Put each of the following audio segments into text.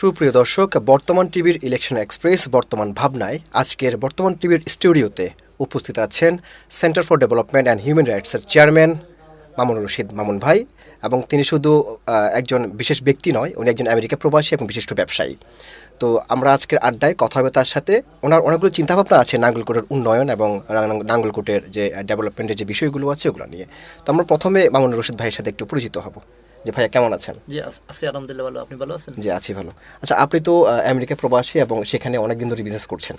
সুপ্রিয় দর্শক, বর্তমান টিভির ইলেকশন এক্সপ্রেস, বর্তমান ভাবনায় আজকের বর্তমান টিভির স্টুডিওতে উপস্থিত আছেন centre for development and human রাইটসের chairman Mamun Rashid Mamun ভাই এবং তিনি শুধু একজন বিশেষ ব্যক্তি নয়, উনি একজন আমেরিকা প্রবাসী এবং বিশিষ্ট ব্যবসায়ী। তো আমরা আজকের আড্ডায় কথা হবে তার সাথে ওনার অনেকগুলো চিন্তাভাবনা আছে নাঙ্গলকোটের উন্নয়ন এবং নাঙ্গলকোটের যে, ডেভেলপমেন্টের যে বিষয়গুলো আছে ওগুলো নিয়ে। তো আমরা প্রথমে মামুন রশিদ ভাইয়ের সাথে একটু পরিচিত হব। যে ভাইয়া কেমন আছেন? জি আছি আলহামদুলিল্লাহ ভালো। আপনি ভালো আছেন? জি আছি ভালো। আচ্ছা আপনি তো আমেরিকা প্রবাসী এবং সেখানে অনেক দিন ধরে বিজনেস করছেন।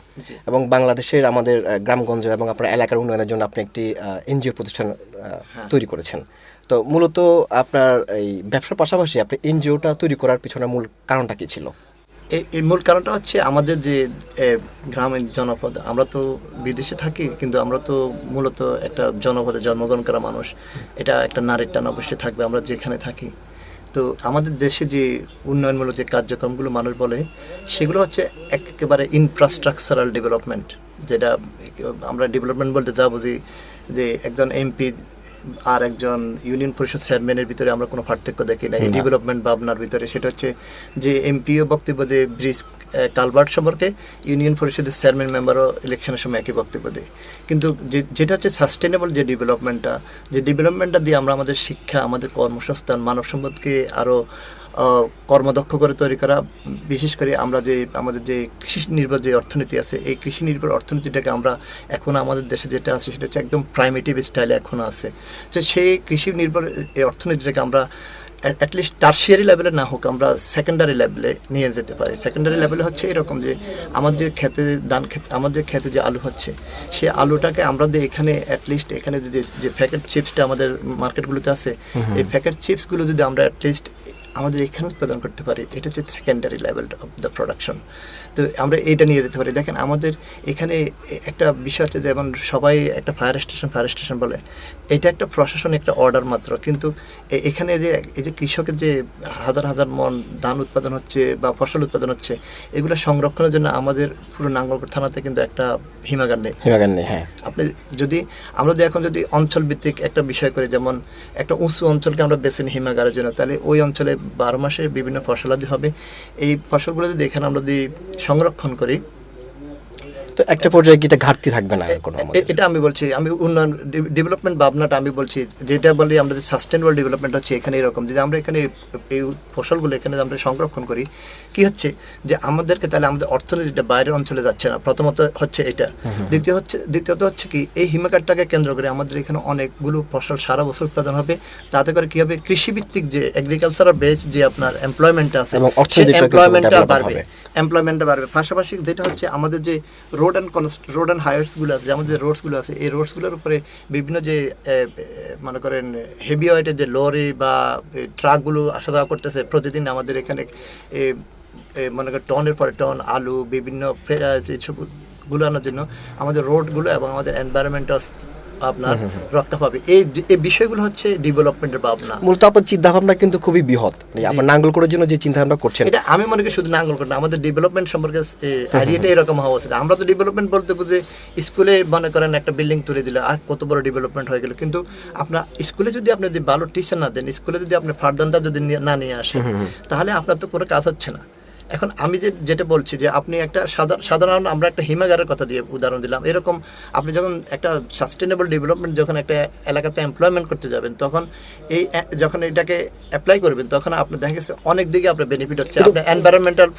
এবং বাংলাদেশের আমাদের গ্রামগঞ্জের এবং আপনার এলাকার উন্নয়নের জন্য আপনি একটি এনজিও প্রতিষ্ঠান আহ, তৈরি করেছেন। তো মূলত আপনার এই ব্যবসার পাশাপাশি আপনি এনজিওটা তৈরি করার পিছনে মূল কারণটা কি ছিল? এই মূল কারণটা হচ্ছে আমাদের যে গ্রামের জনপদ, আমরা তো বিদেশে থাকি, কিন্তু আমরা তো মূলত একটা জনপদে জন্মগ্রহণ করা মানুষ। এটা একটা নারীর টান অবশ্যই থাকবে, আমরা যেখানে থাকি। তো আমাদের দেশে যে উন্নয়নমূলক যে কার্যক্রমগুলো মানুষ বলে, সেগুলো হচ্ছে একেবারে ইনফ্রাস্ট্রাকচারাল ডেভেলপমেন্ট যেটা আমরা ডেভেলপমেন্ট বলতে যা বুঝি যে একজন এমপি আর একজন ইউনিয়ন পরিষদ চেয়ারম্যানের ভিতরে আমরা কোনো পার্থক্য দেখি না। এই ডেভেলপমেন্ট ভাবনার ভিতরে। সেটা হচ্ছে যে এমপিও বক্তব্য যে ব্রিজ কালভার্ট সম্পর্কে ইউনিয়ন পরিষদের চেয়ারম্যান মেম্বারও ইলেকশনের সময় একই বক্তব্য দেয়। কিন্তু যে- যেটা হচ্ছে সাস্টেনেবল যে ডেভেলপমেন্টটা যে ডেভেলপমেন্টটা দিয়ে আমরা আমাদের শিক্ষা আমাদের কর্মসংস্থান মানব সম্পদকে আরও কর্মদক্ষ করে তৈরি করা বিশেষ করে আমরা যে আমাদের যে কৃষি নির্ভর যে অর্থনীতি আছে এই কৃষি নির্ভর অর্থনীতিটাকে আমরা এখন আমাদের দেশে যেটা আছে সেটা হচ্ছে একদম প্রাইমেটিভ স্টাইলে এখনও আছে। তো সেই কৃষি নির্ভর এই অর্থনীতিটাকে আমরা অ্যাটলিস্ট টার্সিয়ারি লেভেলে না হোক আমরা সেকেন্ডারি লেভেলে নিয়ে যেতে পারি। সেকেন্ডারি লেভেলে হচ্ছে এরকম যে আমার যে খেতে ধান খেতে আমার যে খেতে যে আলু হচ্ছে সে আলুটাকে আমরা যে এখানে অ্যাটলিস্ট এখানে যে যে প্যাকেট চিপসটা আমাদের মার্কেটগুলোতে আছে এই প্যাকেট চিপসগুলো যদি আমরা অ্যাটলিস্ট আমাদের এখানে উৎপাদন করতে পারি এটা হচ্ছে secondary level of the production তো আমরা এইটা নিয়ে যেতে পারি। দেখেন আমাদের এখানে একটা বিষয় হচ্ছে যেমন সবাই একটা ফায়ার স্টেশন ফায়ার স্টেশন বলে এটা একটা প্রশাসন একটা অর্ডার মাত্র। কিন্তু এখানে যে এই যে কৃষকের যে হাজার হাজার মন ধান উৎপাদন হচ্ছে বা ফসল উৎপাদন হচ্ছে এগুলো সংরক্ষণের জন্য আমাদের পুরো নাঙ্গলকোট থানাতে কিন্তু একটা হিমাগার নেই। হিমাগার নেই হ্যাঁ। আপনি যদি আমরা যদি এখন যদি অঞ্চল ভিত্তিক একটা বিষয় করি যেমন একটা উঁচু অঞ্চলকে আমরা বেছে নিই হিমাগারের জন্য তাহলে ওই অঞ্চলে বারো মাসে বিভিন্ন ফসলাদি হবে। এই ফসলগুলো যদি এখানে আমরা যদি সংরক্ষণ করি তো একটা পর্যায়ে কি এটা ঘাটতি থাকবে না কোনো এটা আমি বলছি আমি উন্নয়ন ডেভেলপমেন্ট ভাবনাটা আমি বলছি যেটা বলি আমরা যে সাস্টেনেবল ডেভেলপমেন্ট হচ্ছে এখানে এরকম যদি আমরা এখানে এই ফসলগুলো এখানে আমরা সংরক্ষণ করি কি হচ্ছে যে আমাদেরকে তাহলে আমাদের অর্থনীতিটা বাইরের অঞ্চলে যাচ্ছে না প্রথমত হচ্ছে এটা। দ্বিতীয় হচ্ছে দ্বিতীয়ত হচ্ছে কি এই হিমাগারটাকে কেন্দ্র করে আমাদের এখানে অনেকগুলো ফসল সারা বছর উৎপাদন হবে তাতে করে কি হবে কৃষিভিত্তিক যে এগ্রিকালচারাল বেস যে আপনার এমপ্লয়মেন্ট আছে এমপ্লয়মেন্টটা বাড়বে। এমপ্লয়মেন্টটা বাড়বে। পাশাপাশি যেটা হচ্ছে আমাদের যে রোড অ্যান্ড কনস্ট রোড অ্যান্ড হায়ার্সগুলো আছে যে আমাদের যে রোডসগুলো আছে, এই রোডসগুলোর উপরে বিভিন্ন যে মনে করেন হেভি ওয়েটের যে লরি বা ট্রাকগুলো আসা যাওয়া করতেছে, প্রতিদিন আমাদের এখানে মনে করেন টনের পরে টন আলু, বিভিন্ন আনার জন্য আমাদের রোডগুলো এবং আমাদের এনভায়রনমেন্টটা আপনার রক্ষা পাবে। এই এই বিষয়গুলো হচ্ছে ডেভেলপমেন্টের ভাবনা। মূলত আপনার চিন্তাভাবনা কিন্তু খুবই বৃহৎ। মানে আপনার নাঙ্গলকোটের জন্য যে চিন্তাভাবনা করছেন। এটা আমি মনে করি শুধু নাঙ্গল না আমাদের ডেভেলপমেন্ট সম্পর্কে আইডিয়াটা এরকম হওয়া উচিত। আমরা তো ডেভেলপমেন্ট বলতে বুঝে স্কুলে মনে করেন একটা বিল্ডিং তুলে দিলে আর কত বড় ডেভেলপমেন্ট হয়ে গেল। কিন্তু আপনার স্কুলে যদি আপনি যদি ভালো টিচার না দেন স্কুলে যদি আপনি ফার্দানটা যদি না নিয়ে আসেন তাহলে আপনার তো কোনো কাজ হচ্ছে না। এখন আমি যে যেটা বলছি যে আপনি একটা সাধারণ আমরা একটা হিমাগারের কথা দিয়ে উদাহরণ দিলাম। এরকম আপনি যখন একটা সাস্টেনেবল ডেভেলপমেন্ট যখন একটা এলাকাতে এমপ্লয়মেন্ট করতে যাবেন তখন এই যখন এটাকে অ্যাপ্লাই করবেন তখন আপনার দেখা গেছে অনেক দিকে আপনার বেনিফিট হচ্ছে। আপনার এনভায়রনমেন্টাল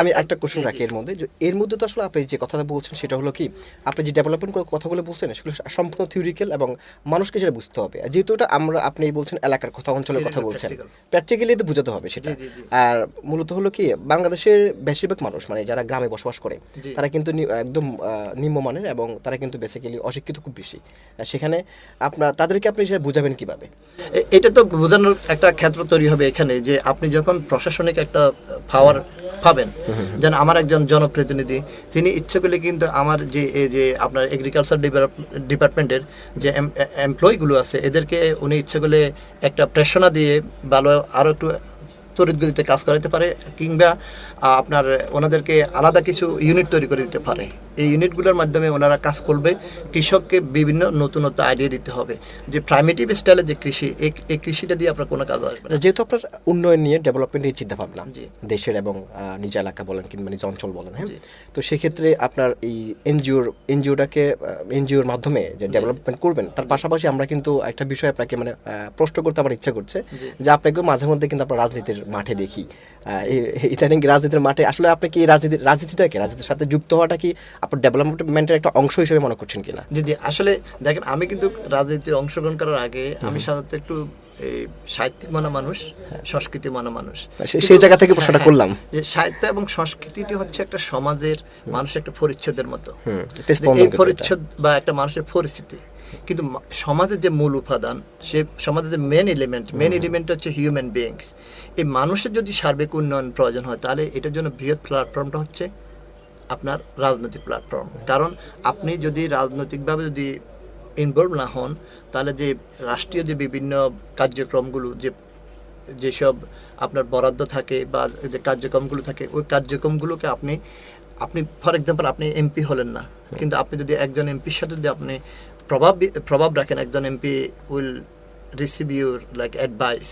আমি একটা কোশ্চেন রাখি এর মধ্যে যে এর মধ্যে তো আসলে আপনি যে কথাটা বলছেন সেটা হলো কি আপনি যে ডেভেলপমেন্ট কথাগুলো বলছেন সেগুলো সম্পূর্ণ থিওরিক্যাল এবং মানুষকে সেটা বুঝতে হবে। আর যেহেতু এটা আমরা আপনি বলছেন এলাকার কথা অঞ্চলের কথা বলছেন. প্র্যাকটিক্যালি তো বোঝাতে হবে সেটা। আর মূলত হলো কি বাংলাদেশের বেশিরভাগ মানুষ মানে যারা গ্রামে বসবাস করে তারা কিন্তু একদম নিম্নমানের এবং তারা কিন্তু বেসিক্যালি অশিক্ষিত খুব বেশি। সেখানে আপনার তাদেরকে আপনি সেটা বুঝাবেন কীভাবে? এটা তো বোঝানোর একটা ক্ষেত্র তৈরি হবে এখানে যে আপনি যখন প্রশাসনিক একটা পাওয়ার পাবেন যেন আমার একজন জনপ্রতিনিধি তিনি ইচ্ছে করলে কিন্তু আমার যে এই যে আপনার এগ্রিকালচার ডিপার্টমেন্টের যে এমপ্লয়িগুলো আছে এদেরকে উনি ইচ্ছে করলে একটা প্রেষণা দিয়ে ভালো আরও একটু গতিতে কাজ করাতে পারে কিংবা আপনার ওনাদেরকে আলাদা কিছু ইউনিট তৈরি করে দিতে পারে। এই ইউনিটগুলোর মাধ্যমে ওনারা কাজ করবে কৃষককে বিভিন্ন নতুনত্ব আইডিয়া দিতে হবে। যে প্রাইমেটিভ স্টাইলে যে কৃষি এই কৃষিটা দিয়ে আপনার কোনো কাজ আসবে যেহেতু আপনার উন্নয়ন নিয়ে ডেভেলপমেন্টের চিন্তা ভাবনা। দেশের এবং নিজ এলাকা বলেন কিংবা নিজ অঞ্চল বলেন হ্যাঁ? তো সেক্ষেত্রে আপনার এই এনজিওর এনজিওটাকে এনজিওর মাধ্যমে যে ডেভেলপমেন্ট করবেন তার পাশাপাশি আমরা কিন্তু একটা বিষয় আপনাকে মানে প্রশ্ন করতে আমার ইচ্ছা করছে যে আপনাকে মাঝে মধ্যে কিন্তু আপনার রাজনীতির মাঠে দেখি। ইদানিং রাজনীতির মাঠে আসলে আপনি কি রাজনীতি রাজনীতিটাকে রাজনীতির সাথে যুক্ত হওয়াটা কি আপনার ডেভেলপমেন্টের একটা অংশ হিসেবে মনে করছেন কিনা? জি জি। আসলে দেখেন আমি কিন্তু রাজনীতিতে অংশগ্রহণ করার আগে আমি সাধারণত একটু এই সাহিত্যিক মানা মানুষ সংস্কৃতি মানা মানুষ। হ্যাঁ। সেই জায়গা থেকে প্রশ্নটা হ্যাঁ, করলাম। যে সাহিত্য এবং সংস্কৃতিটি হচ্ছে একটা সমাজের মানুষের একটা পরিচ্ছদের মতো। এই পরিচ্ছদ বা একটা মানুষের পরিস্থিতি। কিন্তু সমাজের যে মূল উপাদান সে সমাজের যে মেন এলিমেন্ট মেন এলিমেন্ট হচ্ছে হিউম্যান বিইংস এই মানুষের যদি সার্বিক উন্নয়ন প্রয়োজন হয় তাহলে এটার জন্য বৃহৎ প্ল্যাটফর্মটা হচ্ছে আপনার রাজনৈতিক প্ল্যাটফর্ম কারণ আপনি যদি রাজনৈতিকভাবে যদি ইনভলভ না হন তাহলে যে রাষ্ট্রীয় যে বিভিন্ন কার্যক্রমগুলো যে যেসব আপনার বরাদ্দ থাকে বা যে কার্যক্রমগুলো থাকে ওই কার্যক্রমগুলোকে আপনি আপনি ফর এক্সাম্পল আপনি এমপি হলেন না। কিন্তু আপনি যদি একজন এমপির সাথে যদি আপনি প্রভাব প্রভাব রাখেন একজন MP will receive your like advice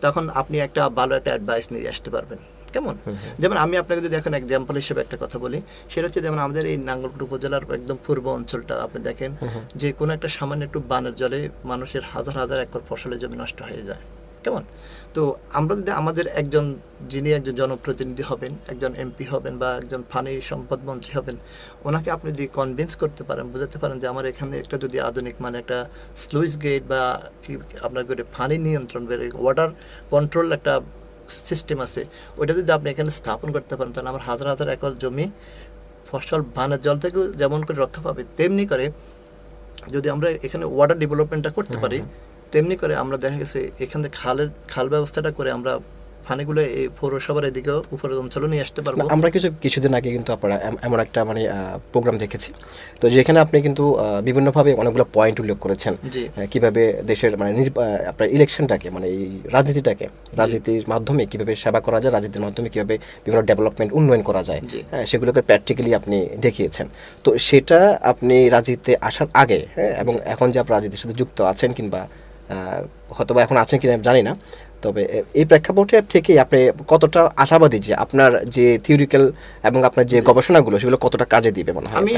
তখন আপনি একটা ভালো একটা অ্যাডভাইস নিয়ে আসতে পারবেন। কেমন? যেমন আমি আপনাকে যদি এখন এক্সাম্পল হিসেবে একটা কথা বলি সেটা হচ্ছে যেমন আমাদের এই নাঙ্গলকোট উপজেলার একদম পূর্ব অঞ্চলটা আপনি দেখেন যে কোনো একটা সামান্য একটু বানের জলে মানুষের হাজার হাজার একর ফসলের জমি নষ্ট হয়ে যায়। কেমন? তো আমরা যদি আমাদের একজন যিনি একজন জনপ্রতিনিধি হবেন একজন এমপি হবেন বা একজন পানি সম্পদ মন্ত্রী হবেন ওনাকে আপনি যদি কনভিন্স করতে পারেন বোঝাতে পারেন যে আমার এখানে একটা যদি আধুনিক মানে একটা স্লুইস গেট বা কি আপনার করে পানি নিয়ন্ত্রণ ওয়াটার কন্ট্রোল একটা সিস্টেম আছে ওইটা যদি আপনি এখানে স্থাপন করতে পারেন তাহলে আমার হাজার হাজার একর জমি ফসল বানের জল থেকেও যেমন করে রক্ষা পাবে তেমনি করে যদি আমরা এখানে ওয়াটার ডেভেলপমেন্টটা করতে পারি তেমনি করে আমরা দেখা গেছে এখানে থেকে খালের খাল ব্যবস্থাটা করে আমরা পানিগুলো এই পৌরসভার এদিকেও উপরের অঞ্চলে নিয়ে আসতে পারব। আমরা কিছু কিছুদিন আগে কিন্তু আপনারা এমন একটা মানে প্রোগ্রাম দেখেছি। তো যেখানে আপনি কিন্তু বিভিন্নভাবে অনেকগুলো পয়েন্ট উল্লেখ করেছেন। কীভাবে দেশের মানে আপনার ইলেকশনটাকে মানে এই রাজনীতিটাকে রাজনীতির মাধ্যমে কীভাবে সেবা করা যায় রাজনীতির মাধ্যমে কীভাবে বিভিন্ন ডেভেলপমেন্ট উন্নয়ন করা যায় হ্যাঁ সেগুলোকে প্র্যাকটিক্যালি আপনি দেখিয়েছেন। তো সেটা আপনি রাজনীতিতে আসার আগে হ্যাঁ এবং এখন যে আপনি রাজনীতির সাথে যুক্ত আছেন কিংবা আহ, হয়তোবা এখন আছেন কিনা জানি না তবে এই প্রেক্ষাপটে থেকে আপনি কতটা আশাবাদী যে আপনার যে থিওরিক্যাল এবং আপনার যে গবেষণাগুলো সেগুলো কতটা কাজে দিবে মনে হয় আমি?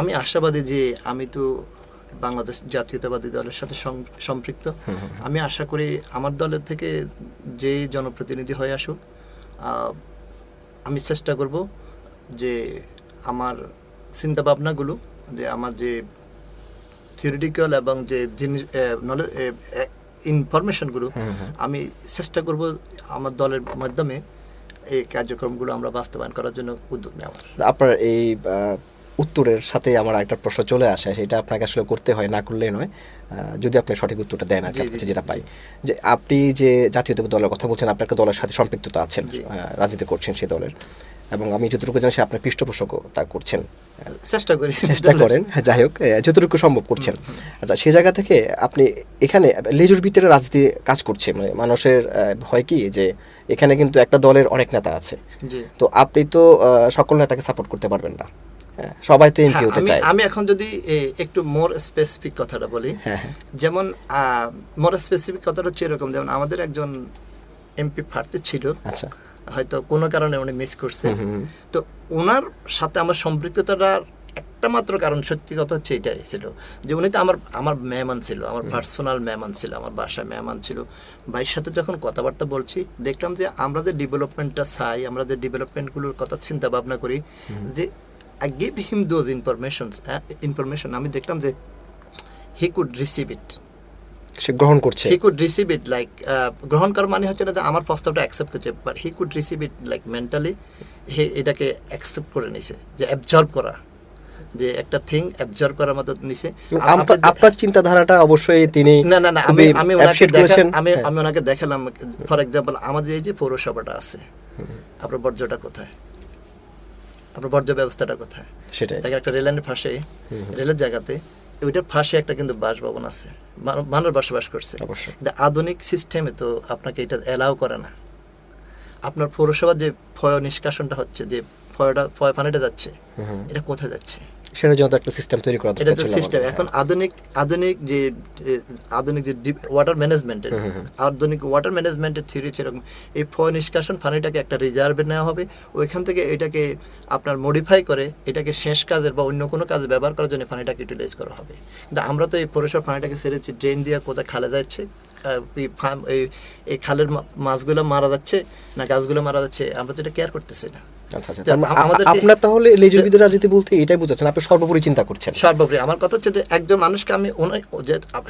আমি আশাবাদী যে আমি তো বাংলাদেশ জাতীয়তাবাদী দলের সাথে সম্পৃক্ত। আমি আশা করি আমার দলের থেকে যে জনপ্রতিনিধি হয়ে আসুক আমি চেষ্টা করব যে আমার চিন্তা ভাবনাগুলো যে আমার যে থিওরিটিক্যাল এবং যে জিনিস নলেজ ইনফরমেশনগুলো আমি চেষ্টা করব আমার দলের মাধ্যমে এই কার্যক্রমগুলো আমরা বাস্তবায়ন করার জন্য উদ্যোগ নেওয়ার। আপনার এই উত্তরের সাথে আমার একটা প্রশ্ন চলে আসে সেটা আপনাকে আসলে করতে হয় না করলে নয়। যদি আপনি সঠিক উত্তরটা দেন আর কাছে যেটা পাই। যে আপনি যে জাতীয় দলের কথা বলছেন আপনার একটা দলের সাথে সম্পৃক্ততা আছেন রাজনীতি করছেন সেই দলের। এবং আমি যতটুকু জানি সে আপনার পৃষ্ঠপোষকও তা করছেন। চেষ্টা করি। চেষ্টা করেন হ্যাঁ, যাই হোক যতটুকু সম্ভব করছেন। আচ্ছা সেই জায়গা থেকে আপনি এখানে লেজুর ভিতরে রাজনীতি কাজ করছে মানে মানুষের হয় কি যে এখানে কিন্তু একটা দলের অনেক নেতা আছে। তো আপনি তো সকল নেতাকে সাপোর্ট করতে পারবেন না। হ্যাঁ, সবাই তো এমপি হ্যাঁ, হতে আমি চায়। আমি এখন যদি একটু মোর স্পেসিফিক কথাটা বলি হ্যাঁ, হ্যাঁ। যেমন মোর স্পেসিফিক কথাটা হচ্ছে এরকম যেমন আমাদের একজন এমপি প্রার্থী ছিল। আচ্ছা। হয়তো কোনো কারণে উনি মিস করছে। তো ওনার সাথে আমার সম্পৃক্ততার একটা মাত্র কারণ সত্যি কথা হচ্ছে এটাই ছিল যে উনি তো আমার আমার মেহমান ছিল আমার পার্সোনাল মেহমান ছিল আমার বাসায় মেহমান ছিল। ভাইয়ের সাথে যখন কথাবার্তা বলছি দেখলাম যে আমরা যে ডেভেলপমেন্টটা চাই আমরা যে ডেভেলপমেন্টগুলোর কথা চিন্তা ভাবনা করি যে I give him those information information আমি দেখলাম যে হি কুড রিসিভ ইট সে গ্রহণ করছে। He could receive it like গ্রহণ করার মানে হচ্ছে না যে আমার প্রস্তাবটা অ্যাকসেপ্ট করছে but he could receive it like mentally he এটাকে অ্যাকসেপ্ট করে নিছে যে অ্যাবজর্ব করা যে একটা থিং অ্যাবজর্ব করার মতো নিছে। আপনার চিন্তাধারাটা অবশ্যই তিনি না না না আমি আমি ওনাকে appreciate আমি হ্যাঁ। আমি ওনাকে দেখালাম ফর এক্সাম্পল আমাদের এই যে পৌরসভাটা আছে আপনার বর্জ্যটা কোথায়? আপনার বর্জ্য ব্যবস্থাটা কোথায়? সেটাই। একটা রেলের পাশে রেলের জায়গাতে ওইটার ফাঁসে একটা কিন্তু বাসভবন আছে। মানুষ বসবাস করছে। আধুনিক সিস্টেমে তো আপনাকে এটা অ্যালাউ করে না। আপনার পৌরসভার যে ফয় নিষ্কাশনটা হচ্ছে যে ফয়টা ফয় পানিটা যাচ্ছে এটা কোথায় যাচ্ছে? সেটার জন্য একটা সিস্টেম তৈরি করা এটা তো সিস্টেম এখন আধুনিক আধুনিক যে আধুনিক যে ওয়াটার ম্যানেজমেন্টের আধুনিক ওয়াটার ম্যানেজমেন্টের থিওরি সেরকম এই ফয় নিষ্কাশন পানিটাকে একটা রিজার্ভে নেওয়া হবে। ওইখান থেকে এটাকে আপনার মডিফাই করে এটাকে শেষ কাজের বা অন্য কোনো কাজে ব্যবহার করার জন্য পানিটাকে ইউটিলাইজ করা হবে। কিন্তু আমরা তো এই পৌরসভার পানিটাকে ছেড়েছি ড্রেন দিয়ে কোথায় খালে যাচ্ছে। এই খালের মাছগুলো মারা যাচ্ছে না গাছগুলো মারা যাচ্ছে আমরা তো এটা কেয়ার করতেছি না। আচ্ছা আচ্ছা। মানে আপনার তাহলে রাজনীতি বলতে এটাই বুঝাচ্ছেন আপনি সর্বোপরি চিন্তা করছেন। সর্বোপরি। আমার কথা হচ্ছে যে একজন মানুষকে আমি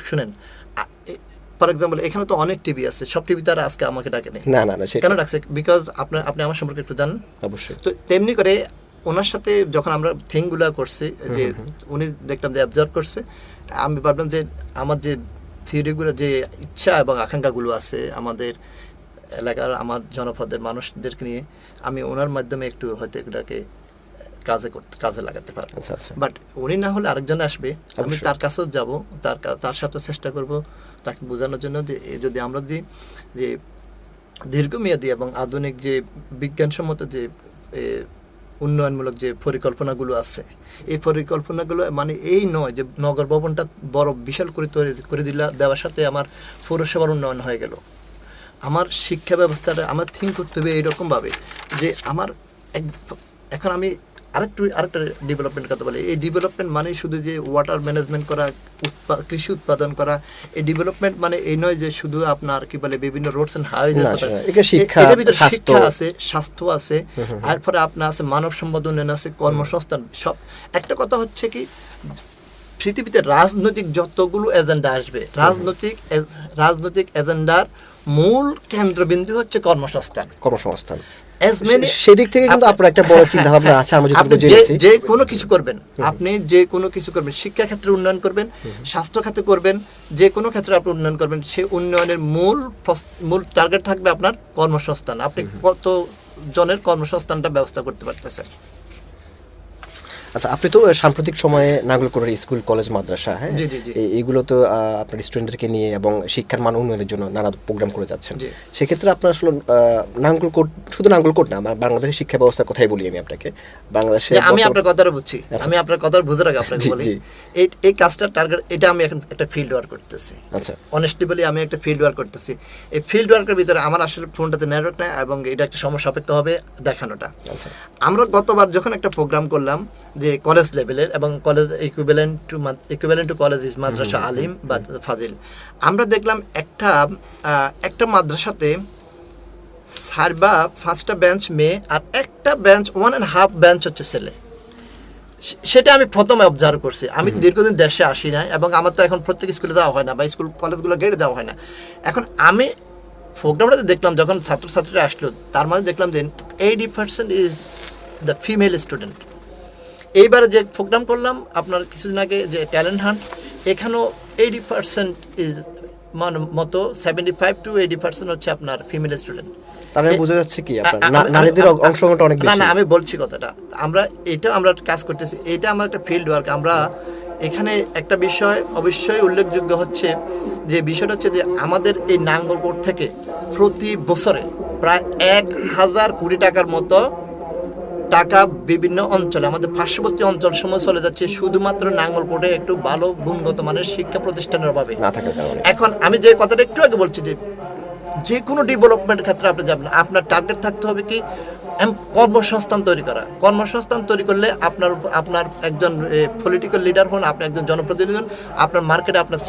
শুনেন ফর এক্সাম্পল এখানে তো অনেক টিভি আছে সব টিভি তারা আজকে আমাকে ডাকে না না না কেন ডাকছে? বিকজ আপনার আপনি আমার সম্পর্কে একটু জানেন। অবশ্যই। তো তেমনি করে ওনার সাথে যখন আমরা থিংগুলো করছি যে উনি দেখলাম যে অবজার্ভ করছে আমি ভাবলাম যে আমার যে থিওরিগুলো যে ইচ্ছা এবং আকাঙ্ক্ষাগুলো আছে আমাদের এলাকার আমার জনপদের মানুষদেরকে নিয়ে আমি ওনার মাধ্যমে একটু হয়তো এগুলোকে কাজে করতে কাজে লাগাতে পারব। আচ্ছা আচ্ছা। বাট উনি না হলে আরেকজন আসবে আমি তার কাছেও যাব তার তার সাথে চেষ্টা করব তাকে বোঝানোর জন্য যে এ যদি আমরা যে যে দীর্ঘমেয়াদী এবং আধুনিক যে বিজ্ঞানসম্মত যে এ, উন্নয়নমূলক যে পরিকল্পনাগুলো আছে, এই পরিকল্পনাগুলো মানে এই নয় যে নগর ভবনটা বড় বিশাল করে তৈরি, করে দিলা, দেওয়ার সাথে আমার পৌরসভার উন্নয়ন হয়ে গেল। আমার শিক্ষা ব্যবস্থাটা, আমার থিঙ্ক করতে হবে এইরকমভাবে যে আমার এক- এখন আমি আরেকটু আরেকটা ডেভেলপমেন্ট কথা বলি। এই ডেভেলপমেন্ট মানে শুধু যে ওয়াটার ম্যানেজমেন্ট করা কৃষি উৎপাদন করা এই ডেভেলপমেন্ট মানে এই নয় যে শুধু আপনার কি বলে বিভিন্ন রোডস এন্ড এটা এটার ভিতরে শিক্ষা আছে স্বাস্থ্য আছে তারপরে আপনার আছে মানব সম্পদ উন্নয়ন আছে কর্মসংস্থান সব। একটা কথা হচ্ছে কি পৃথিবীতে রাজনৈতিক যতগুলো এজেন্ডা আসবে রাজনৈতিক রাজনৈতিক এজেন্ডার মূল কেন্দ্রবিন্দু হচ্ছে কর্মসংস্থান। কর্মসংস্থান। সেদিক থেকে কিন্তু আপনার একটা বড় চিন্তা ভাবনা আছে আমরা আপনি যে যে কোনো কিছু করবেন। আপনি যে কোনো কিছু করবেন। শিক্ষা ক্ষেত্রে উন্নয়ন করবেন স্বাস্থ্য খাতে করবেন যে কোনো ক্ষেত্রে আপনি উন্নয়ন করবেন সেই উন্নয়নের মূল মূল টার্গেট থাকবে আপনার কর্মসংস্থান। আপনি কত জনের কর্মসংস্থানটা ব্যবস্থা করতে পারতেছেন? আচ্ছা আপনি তো সাম্প্রতিক সময়ে নাগলকোটের স্কুল কলেজ মাদ্রাসা হ্যাঁ? এইগুলো তো আপনার স্টুডেন্টদেরকে নিয়ে এবং শিক্ষার মান উন্নয়নের জন্য নানা প্রোগ্রাম করে যাচ্ছেন। সেক্ষেত্রে আপনার আসলে নাঙ্গলকোট শুধু নাঙ্গলকোট না আমার বাংলাদেশের শিক্ষা ব্যবস্থার কথাই বলি আমি আপনাকে। বাংলাদেশে আমি আপনার কথাটা বুঝছি। আচ্ছা। আমি আপনার কথা বুঝে রাখি আপনাকে বলি। এই এই কাজটার টার্গেট এটা আমি এখন একটা ফিল্ড ওয়ার্ক করতেছি। আচ্ছা। অনেস্টলি বলি আমি একটা ফিল্ড ওয়ার্ক করতেছি। এই ফিল্ড ওয়ার্কের ভিতরে আমার আসলে ফোনটাতে নেটওয়ার্ক নেই এবং এটা একটা সময় সাপেক্ষ হবে দেখানোটা। আচ্ছা। আমরা গতবার যখন একটা প্রোগ্রাম করলাম যে কলেজ লেভেলের এবং college equivalent to equivalent to college is মাদ্রাসা আলিম বা ফাজিল আমরা দেখলাম একটা একটা মাদ্রাসাতে সার বা পাঁচটা বেঞ্চ মেয়ে আর একটা bench one and half bench হচ্ছে ছেলে। সেটা আমি প্রথমে অবজার্ভ করছি। আমি দীর্ঘদিন দেশে আসি না এবং আমার তো এখন প্রত্যেক স্কুলে যাওয়া হয় না বা স্কুল কলেজগুলো গেটে যাওয়া হয় না। এখন আমি প্রোগ্রামটাতে দেখলাম যখন ছাত্রছাত্রীরা আসলো তার মধ্যে দেখলাম যে eighty percent is the female student এইবারে যে প্রোগ্রাম করলাম আপনার কিছুদিন আগে যে ট্যালেন্ট হান্ট এখানেও এইটি পার্সেন্ট ইজ মানে মতো seventy five to eighty percent হচ্ছে আপনার ফিমেল স্টুডেন্ট তার মানে বোঝা যাচ্ছে কি আপনার আ- না- আমি- নারীদের অংশগ্রহণটা অনেক না না আমি বলছি কথাটা। আমরা এটা আমরা কাজ করতেছি। এটা আমার একটা ফিল্ড ওয়ার্ক আমরা এখানে একটা বিষয় অবশ্যই উল্লেখযোগ্য হচ্ছে যে বিষয়টা হচ্ছে যে আমাদের এই নাঙ্গলকোট থেকে প্রতি বছরে প্রায় এক হাজার কোটি টাকার মতো টাকা বিভিন্ন অঞ্চলে আমাদের পার্শ্ববর্তী অঞ্চল সময় চলে যাচ্ছে শুধুমাত্র নাঙ্গলকোটে একটু ভালো গুণগত মানের শিক্ষা প্রতিষ্ঠানের অভাবে। এখন আমি যে কথাটা একটু আগে বলছি যে যে কোনো ডেভেলপমেন্ট ক্ষেত্রে আপনি যাবেন আপনার টার্গেট থাকতে হবে কি কর্মসংস্থান তৈরি করা। কর্মসংস্থান তৈরি করলে আপনার আপনার একজন পলিটিক্যাল লিডার হন আপনি একজন জনপ্রতিনিধি হন আপনার মার্কেটে আপনার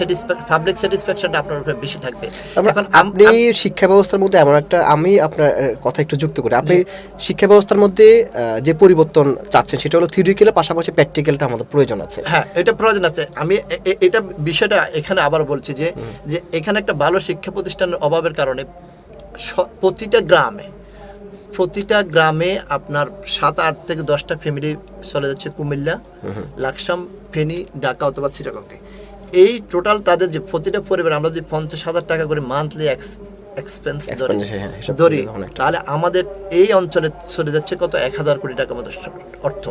পাবলিক স্যাটিসফ্যাকশনটা আপনার উপরে বেশি থাকবে। এখন আপনি শিক্ষা ব্যবস্থার মধ্যে এমন একটা আমি আপনার কথা একটু যুক্ত করি। আপনি শিক্ষা ব্যবস্থার মধ্যে যে পরিবর্তন চাচ্ছেন সেটা হলো থিওরিক্যালের পাশাপাশি প্র্যাকটিক্যালটা আমাদের প্রয়োজন আছে। হ্যাঁ এটা প্রয়োজন আছে। আমি এটা বিষয়টা এখানে আবার বলছি যে যে এখানে একটা ভালো শিক্ষা প্রতিষ্ঠানের অভাবের কারণে প্রতিটা গ্রামে প্রতিটা গ্রামে আপনার সাত আট থেকে দশটা ফ্যামিলি চলে যাচ্ছে কুমিল্লা লাকসাম ফেনী ঢাকা অথবা চিটাগঙ্গে এই টোটাল তাদের যে প্রতিটা পরিবার আমরা যদি পঞ্চাশ হাজার টাকা করে মান্থলি এক্সপেন্স ধরি হ্যাঁ, অনেকটা। তাহলে আমাদের এই অঞ্চলে চলে যাচ্ছে কত? এক হাজার কোটি টাকা মতো অর্থ।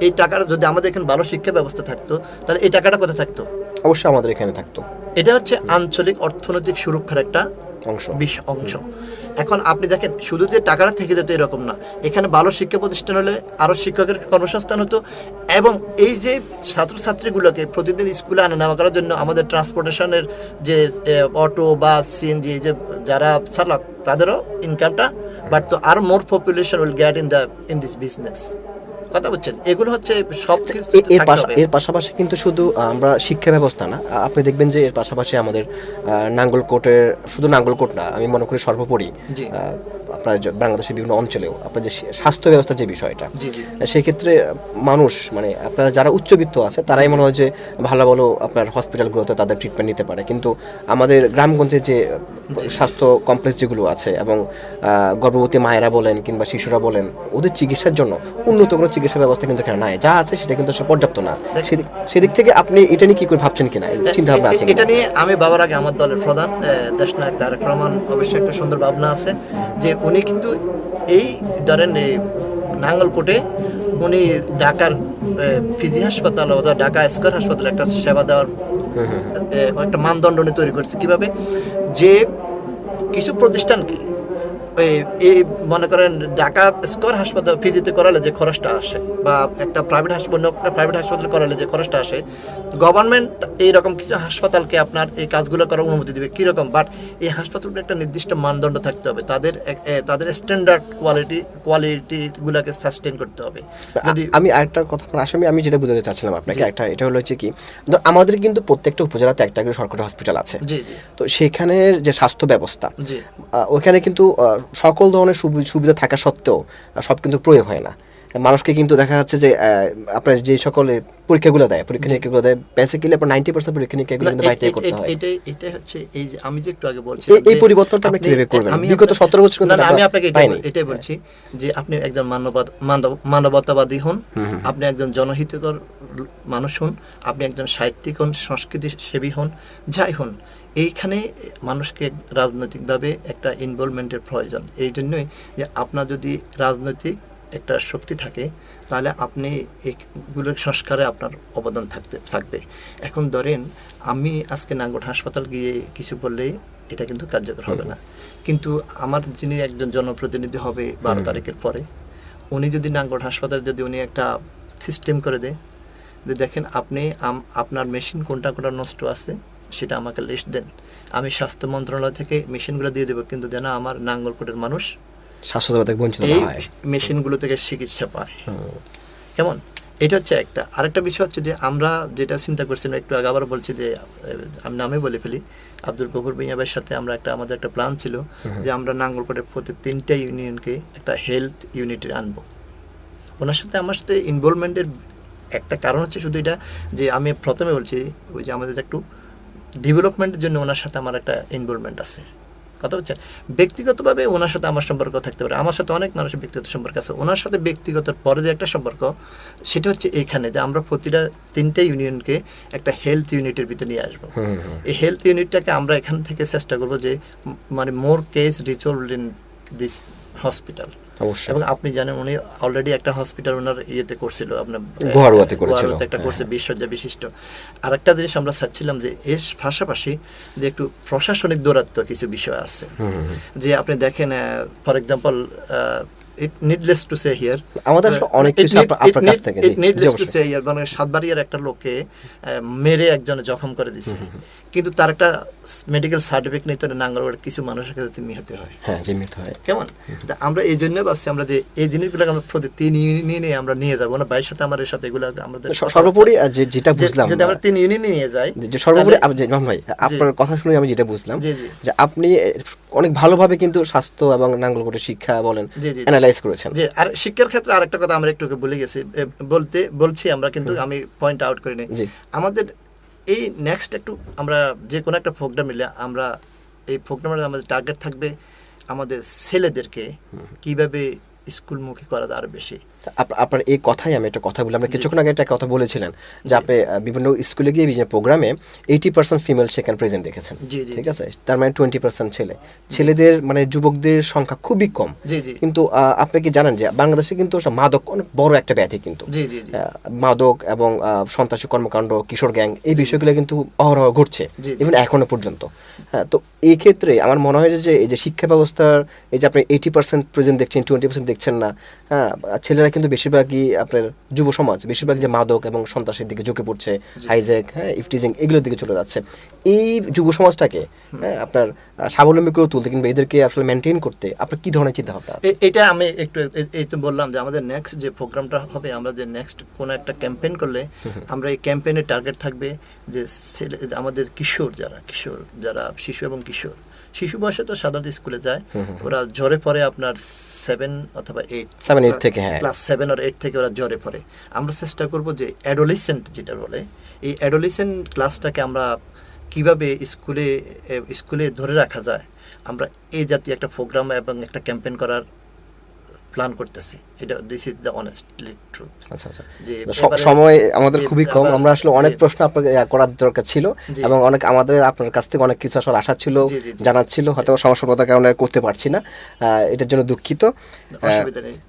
এই টাকাটা যদি আমাদের এখানে ভালো শিক্ষা ব্যবস্থা থাকতো তাহলে এই টাকাটা কোথায় থাকতো? অবশ্যই আমাদের এখানে থাকতো। এটা হচ্ছে আঞ্চলিক অর্থনৈতিক সুরক্ষার একটা অংশ। বিশ অংশ। এখন আপনি দেখেন, শুধু যে টাকাটা থেকে যেত এরকম না। এখানে ভালো শিক্ষা প্রতিষ্ঠান হলে আরও শিক্ষকের কর্মসংস্থান হতো এবং এই যে ছাত্রছাত্রীগুলোকে প্রতিদিন স্কুলে আনা নেওয়া করার জন্য আমাদের ট্রান্সপোর্টেশনের যে অটো বাস সিএনজি যে যারা চালক, তাদেরও ইনকামটা বাট তো আর more population will get in the in this business কথা বলছেন এগুলো হচ্ছে সব এর এর পাশাপাশি কিন্তু শুধু আমরা শিক্ষা ব্যবস্থা না আপনি দেখবেন যে এর পাশাপাশি আমাদের নাঙ্গলকোটের শুধু নাঙ্গলকোট না আমি মনে করি সর্বোপরি আপনার বাংলাদেশের বিভিন্ন অঞ্চলেও আপনার যে স্বাস্থ্য ব্যবস্থার যে বিষয়টা জি, জি। সেই ক্ষেত্রে মানুষ মানে আপনার যারা উচ্চবিত্ত আছে তারাই মনে হয় যে ভালো ভালো আপনার হসপিটালগুলোতে তাদের ট্রিটমেন্ট নিতে পারে। কিন্তু আমাদের গ্রামগঞ্জে যে স্বাস্থ্য কমপ্লেক্স যেগুলো আছে এবং গর্ভবতী মায়েরা বলেন কিংবা শিশুরা বলেন ওদের চিকিৎসার জন্য উন্নত কোনো চিকিৎসা ব্যবস্থা কিন্তু এখানে নাই। যা আছে সেটা কিন্তু পর্যাপ্ত না। সেদিক- থেকে আপনি এটা নিয়ে কি করে ভাবছেন কিনা? চিন্তা ভাবনা আছে এটা নিয়ে আমি বাবার আগে আমার দলের প্রধান দেশনায়ক তারেক রহমান অবশ্যই একটা সুন্দর ভাবনা আছে যে উনি কিন্তু এই ধরেন নাঙ্গলকোটে উনি ঢাকার ফিজি হাসপাতাল অথবা ঢাকা স্কোয়ার হাসপাতালে একটা সেবা দেওয়ার একটা মানদণ্ড তৈরি করছে। কীভাবে? যে কিছু প্রতিষ্ঠানকে এই মনে করেন ঢাকা স্কোয়ার হাসপাতাল ফিজিতে করালে যে খরচটা আসে বা একটা প্রাইভেট হাসপাতাল একটা প্রাইভেট হাসপাতাল করালে যে খরচটা আসে গভর্নমেন্ট এইরকম কিছু হাসপাতালকে আপনার এই কাজগুলো করার অনুমতি দেবে কীরকম? বাট এই হাসপাতালগুলো একটা নির্দিষ্ট মানদণ্ড থাকতে হবে। তাদের তাদের স্ট্যান্ডার্ড কোয়ালিটি কোয়ালিটিগুলোকে সাস্টেন করতে হবে। যদি আমি আরেকটা কথা আসলে আমি যেটা বুঝাতে চাচ্ছিলাম আপনাকে একটা এটা হলো হচ্ছে কি আমাদের কিন্তু প্রত্যেকটা উপজেলাতে একটা করে সরকারি হসপিটাল আছে। তো সেখানের যে স্বাস্থ্য ব্যবস্থা ওখানে কিন্তু সকল ধরনের সুবিধা থাকা সত্ত্বেও সব কিন্তু প্রয়োগ হয় না। মানুষকে কিন্তু দেখা যাচ্ছে যে আপনার যে সকল পরীক্ষাগুলো দেয় পরীক্ষা নিরীক্ষাগুলো দেয় বেসিক্যালি আপনার নাইনটি পার্সেন্ট পরীক্ষা নিরীক্ষাগুলো কিন্তু এ- করতে হয়। এটাই এটাই হচ্ছে এই যে আমি যে একটু আগে বলছি এই- পরিবর্তনটা আপনি কীভাবে করবেন? বিগত 17 বছর না আমি আপনাকে এটাই এটাই বলছি যে আপনি একজন মানবত মানবতাবাদী হন আপনি একজন জনহিতকর মানুষ হন আপনি একজন সাহিত্যিক হন সংস্কৃতি সেবী হন যাই হন এইখানে মানুষকে রাজনৈতিকভাবে একটা ইনভলভমেন্টের প্রয়োজন। এই জন্যই যে আপনার যদি রাজনৈতিক একটা শক্তি থাকে তাহলে আপনি এগুলোর সংস্কারে আপনার অবদান থাকতে থাকবে। এখন ধরেন আমি আজকে নাঙ্গল হাসপাতাল গিয়ে কিছু বললেই এটা কিন্তু কার্যকর হবে না। কিন্তু আমার যিনি একজন জনপ্রতিনিধি হবে বারো তারিখের পরে উনি যদি নাঙ্গল হাসপাতালে যদি উনি একটা সিস্টেম করে দেয় যে দেখেন আপনি আপনার মেশিন কোনটা কোনটা নষ্ট আছে সেটা আমাকে লিস্ট দেন। আমি স্বাস্থ্য মন্ত্রণালয় থেকে মেশিনগুলো দিয়ে দেবো কিন্তু যেন আমার নাঙ্গলকোটের মানুষ স্বাস্থ্য থেকে বঞ্চিত এই মেশিনগুলো থেকে চিকিৎসা পায়। কেমন? এটা হচ্ছে একটা। আরেকটা বিষয় হচ্ছে যে আমরা যেটা চিন্তা করছিলাম একটু আগে আবার বলছি যে আমি নামে বলে ফেলি আব্দুল গফুর ভুঁইয়া ভাইয়ের সাথে আমরা একটা আমাদের একটা প্ল্যান ছিল যে আমরা নাঙ্গলকোটের প্রতি তিনটা ইউনিয়নকে একটা হেলথ ইউনিটে আনব। ওনার সাথে আমার সাথে ইনভলভমেন্টের একটা কারণ হচ্ছে শুধু এটা যে আমি প্রথমে বলছি ওই যে আমাদের একটু ডেভেলপমেন্টের জন্য ওনার সাথে আমার একটা ইনভলভমেন্ট আছে। কথা হচ্ছে ব্যক্তিগতভাবে ওনার সাথে আমার সম্পর্ক থাকতে পারে। আমার সাথে অনেক মানুষের ব্যক্তিগত সম্পর্ক আছে। ওনার সাথে ব্যক্তিগতর পরে যে একটা সম্পর্ক সেটা হচ্ছে এইখানে যে আমরা প্রতিটা তিনটে ইউনিয়নকে একটা হেলথ ইউনিটের ভিতরে নিয়ে আসব। এই হেলথ ইউনিটটাকে আমরা এখান থেকে চেষ্টা করব যে মানে more case reached in this hospital অবশ্যই। এবং আপনি জানেন উনি অলরেডি একটা হসপিটাল ওনার ইয়েতে করছিল আপনার গোয়ারুয়াতে করেছিল। একটা করছে বিশ শয্যা বিশিষ্ট। আর একটা জিনিস আমরা চাচ্ছিলাম যে এর পাশাপাশি যে একটু প্রশাসনিক দৌরাত্ম কিছু বিষয় আছে। যে আপনি দেখেন for example it needless to say here আমাদের অনেক কিছু আপনার- কাছ থেকে, জি, নিডলেস টু সে হিয়ার মানে সাতবাড়িয়ার একটা লোককে মেরে একজনে জখম করে দিছে। কিন্তু তার একটা মেডিকেল সার্টিফিকেট নিতে হলে কিছু মানুষের কাছে জিম্মি হতে হয়। হ্যাঁ হয়। কেমন? আমরা এই জন্য ভাবছি আমরা যে এই জিনিসগুলো আমরা প্রতি তিন ইউনিয়নে আমরা নিয়ে যাব না ভাইয়ের সাথে আমার সাথে এগুলো আমাদের সর্বোপরি যেটা বুঝলাম যদি আমরা তিন ইউনিয়নে নিয়ে যাই সর্বোপরি ভাই আপনার কথা শুনে আমি যেটা বুঝলাম। যে আপনি অনেক ভালোভাবে কিন্তু স্বাস্থ্য এবং নাঙ্গলকোটের শিক্ষা বলেন। অ্যানালাইজ করেছেন। যে আর শিক্ষার ক্ষেত্রে আরেকটা কথা আমরা একটু আগে ভুলে গেছি। বলতে বলছি আমরা কিন্তু আমি পয়েন্ট আউট করি নাই। আমাদের এই নেক্সট একটু আমরা যে কোনো একটা প্রোগ্রাম নিলে আমরা এই প্রোগ্রামের আমাদের টার্গেট থাকবে আমাদের ছেলেদেরকে কীভাবে স্কুলমুখী করা যায় আরও বেশি। আপনার এই কথাই আমি একটা কথা বলি। আমরা কিছুক্ষণ আগে একটা কথা বলেছিলেন যে আপনি বিভিন্ন স্কুলে গিয়ে বিভিন্ন প্রোগ্রামে এইটি পার্সেন্ট ফিমেল সেখানে প্রেজেন্ট দেখেছেন। ঠিক আছে? তার মানে টোয়েন্টি পার্সেন্ট ছেলে। ছেলেদের মানে যুবকদের সংখ্যা খুবই কম। কিন্তু আপনি কি জানেন যে বাংলাদেশে কিন্তু মাদক অনেক বড় একটা ব্যাধি কিন্তু। মাদক এবং সন্ত্রাসী কর্মকাণ্ড কিশোর গ্যাং এই বিষয়গুলো কিন্তু অহরহ ঘটছে। ইভেন এখনও পর্যন্ত। হ্যাঁ তো এই ক্ষেত্রে আমার মনে হয় যে এই যে শিক্ষা ব্যবস্থার এই যে আপনি এইটি পার্সেন্ট প্রেজেন্ট দেখছেন টোয়েন্টি পার্সেন্ট দেখছেন না হ্যাঁ ছেলেরা কিন্তু বেশিরভাগই আপনার যুব সমাজ বেশিরভাগ যে মাদক এবং সন্ত্রাসের দিকে ঝুঁকে পড়ছে হাইজেক হ্যাঁ ইফটিজিং এগুলোর দিকে চলে যাচ্ছে। এই যুব সমাজটাকে হ্যাঁ আপনার স্বাবলম্বী করে তুলতে কিংবা এদেরকে আসলে মেনটেন করতে আপনার কি ধরনের চিন্তা ভাবনা? এটা আমি একটু এই তো বললাম যে আমাদের নেক্সট যে প্রোগ্রামটা হবে আমরা যে নেক্সট কোনো একটা ক্যাম্পেইন করলে আমরা এই ক্যাম্পেইনের টার্গেট থাকবে যে আমাদের কিশোর যারা কিশোর যারা শিশু এবং কিশোর শিশু বয়সে তো সাধারণত স্কুলে যায়। ওরা জ্বরে পড়ে আপনার সেভেন অথবা এইট সেভেন এইট থেকে, হ্যাঁ। ক্লাস সেভেন আর এইট থেকে ওরা জ্বরে পড়ে। আমরা চেষ্টা করব যে অ্যাডোলিসেন্ট যেটা বলে এই অ্যাডোলিসেন্ট ক্লাসটাকে আমরা কীভাবে স্কুলে স্কুলে ধরে রাখা যায়। আমরা এই জাতীয় একটা প্রোগ্রাম এবং একটা ক্যাম্পেন করার প্ল্যান করতেছি। এটা this is the honestly truth আচ্ছা আচ্ছা। যে সময় আমাদের খুবই কম। আমরা আসলে অনেক প্রশ্ন আপনাকে করার দরকার ছিল এবং অনেক আমাদের আপনার কাছ থেকে অনেক কিছু আসলে আশা ছিল। জানার ছিল। হয়তো সমস্যার কারণে করতে পারছি না। এটার জন্য দুঃখিত।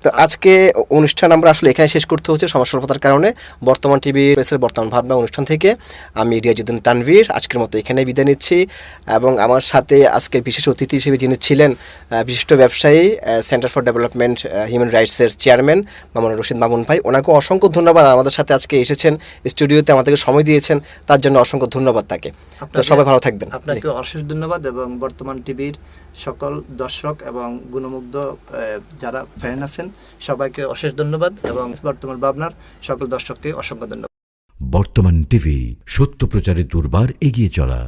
তো আজকে অনুষ্ঠান আমরা আসলে এখানে শেষ করতে হচ্ছে সমস্যার কারণে। বর্তমান টিভি প্রেসের বর্তমান ভাবনা অনুষ্ঠান থেকে। আমি রিয়াজুদ্দিন তানভীর আজকের মতো এখানে বিদায় নিচ্ছি। এবং আমার সাথে আজকের বিশেষ অতিথি হিসেবে যিনি ছিলেন বিশিষ্ট ব্যবসায়ী সেন্টার ফর ডেভেলপমেন্ট হিউম্যান রাইটসের চেয়ারম্যান মামুন রশিদ মামুন ভাই। ওনাকে অসংখ্য ধন্যবাদ। আমাদের সাথে আজকে এসেছেন স্টুডিওতে আমাদেরকে সময় দিয়েছেন তার জন্য অসংখ্য ধন্যবাদ তাকে। তো সবাই ভালো থাকবেন। আপনাকে অশেষ ধন্যবাদ এবং বর্তমান টিভির সকল দর্শক এবং গুণমুগ্ধ যারা ফ্যান আছেন সবাইকে অশেষ ধন্যবাদ এবং বর্তমান ভাবনার সকল দর্শককে অসংখ্য ধন্যবাদ। বর্তমান টিভি সত্য প্রচারে দুর্বার এগিয়ে চলা।